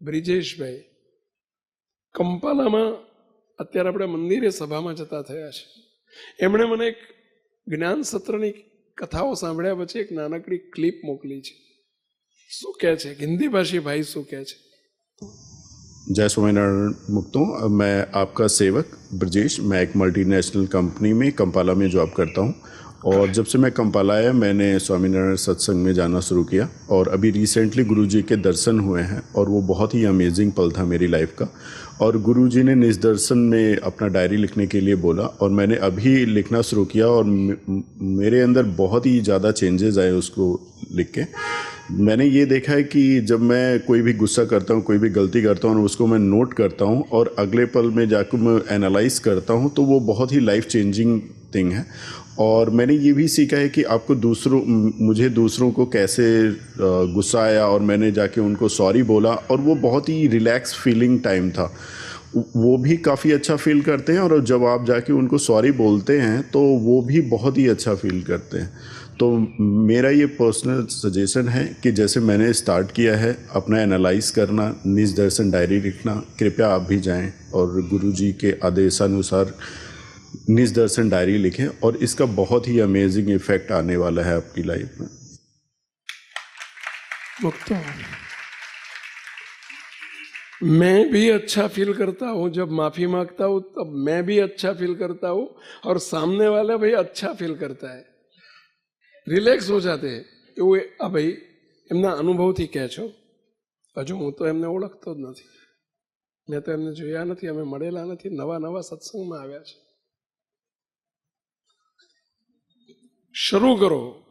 બ્રિજેશભાઈ કંપાલામાં અત્યારે આપણે મંદિરે સભામાં જતા થયા છે એમણે મને એક જ્ઞાન સત્રની કથાઓ સાંભળ્યા પછી એક નાનકડી ક્લિપ મોકલી છે શું કહે છે હિન્દી ભાષી ભાઈ શું કહે છે जय स्वामीनारायण मुक्तों मैं आपका सेवक ब्रजेश मैं एक मल्टीनेशनल कंपनी में कंपाला में जॉब करता हूँ और जब से मैं कंपाला आया, मैंने स्वामीनारायण सत्संग में जाना शुरू किया और अभी रिसेंटली गुरुजी के दर्शन हुए हैं और वो बहुत ही अमेजिंग पल था मेरी लाइफ का। और गुरुजी ने निज दर्शन में अपना डायरी लिखने के लिए बोला और मैंने अभी लिखना शुरू किया और मेरे अंदर बहुत ही ज़्यादा चेंजेस आए उसको लिख के। मैंने ये देखा है कि जब मैं कोई भी गुस्सा करता हूँ, कोई भी गलती करता हूँ उसको मैं नोट करता हूँ और अगले पल में जाकर मैं एनालाइज करता हूँ तो वो बहुत ही लाइफ चेंजिंग थिंग है। और मैंने ये भी सीखा है कि आपको दूसरों मुझे दूसरों को कैसे गुस्सा आया और मैंने जाके उनको सॉरी बोला और वो बहुत ही रिलैक्स फीलिंग टाइम था। वो भी काफ़ी अच्छा फील करते हैं और जब आप जाके उनको सॉरी बोलते हैं तो वो भी बहुत ही अच्छा फील करते हैं। तो मेरा ये पर्सनल सजेशन है कि जैसे मैंने स्टार्ट किया है अपना एनालाइज करना, निज दर्शन डायरी लिखना, कृपया आप भी जाएँ और गुरु जी के आदेशानुसार निज दर्शन डायरी लिखें और इसका बहुत ही अमेजिंग इफेक्ट आने वाला है आपकी लाइफ में मुक्त मैं भी अच्छा फील करता हूँ जब माफी मांगता हूँ तब मैं भी अच्छा फील करता हूँ और सामने वाला भाई अच्छा फील करता है રિલેક્સ હો જાતે એવું એ- આ ભાઈ એમના અનુભવથી કહે છો હજુ હું તો એમને ઓળખતો જ નથી મેં તો એમને જોયા નથી અમે મળેલા નથી નવા નવા સત્સંગમાં આવ્યા છે શરૂ કરો.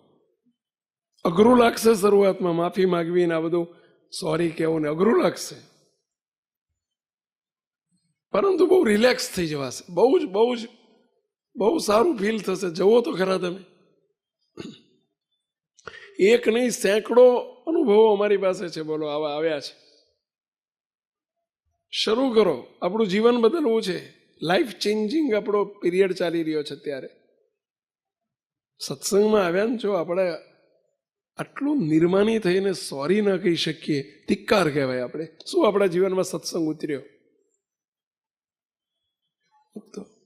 અઘરું લાગશે શરૂઆતમાં, માફી માગવી ને આ બધું. સોરી કહેવું ને, અઘરું લાગશે. પરંતુ બહુ રિલેક્સ થઈ જવાશે. બહુ જ બહુ જ, બહુ સારું ફીલ થશે. જવો તો ખરા તમે. એક નહીં, સેંકડો અનુભવો અમારી પાસે છે. બોલો, આવા આવ્યા છે. શરૂ કરો. આપણું જીવન બદલવું છે. લાઈફ ચેન્જિંગ આપણો પીરિયડ ચાલી રહ્યો છે અત્યારે. સત્સંગમાં આવ્યા ને જો આપણે આટલું નિર્માની થઈને સોરી ન કહી શકીએ, ધિક્કાર કહેવાય આપણે. શું આપણા જીવનમાં સત્સંગ ઉતર્યો? તો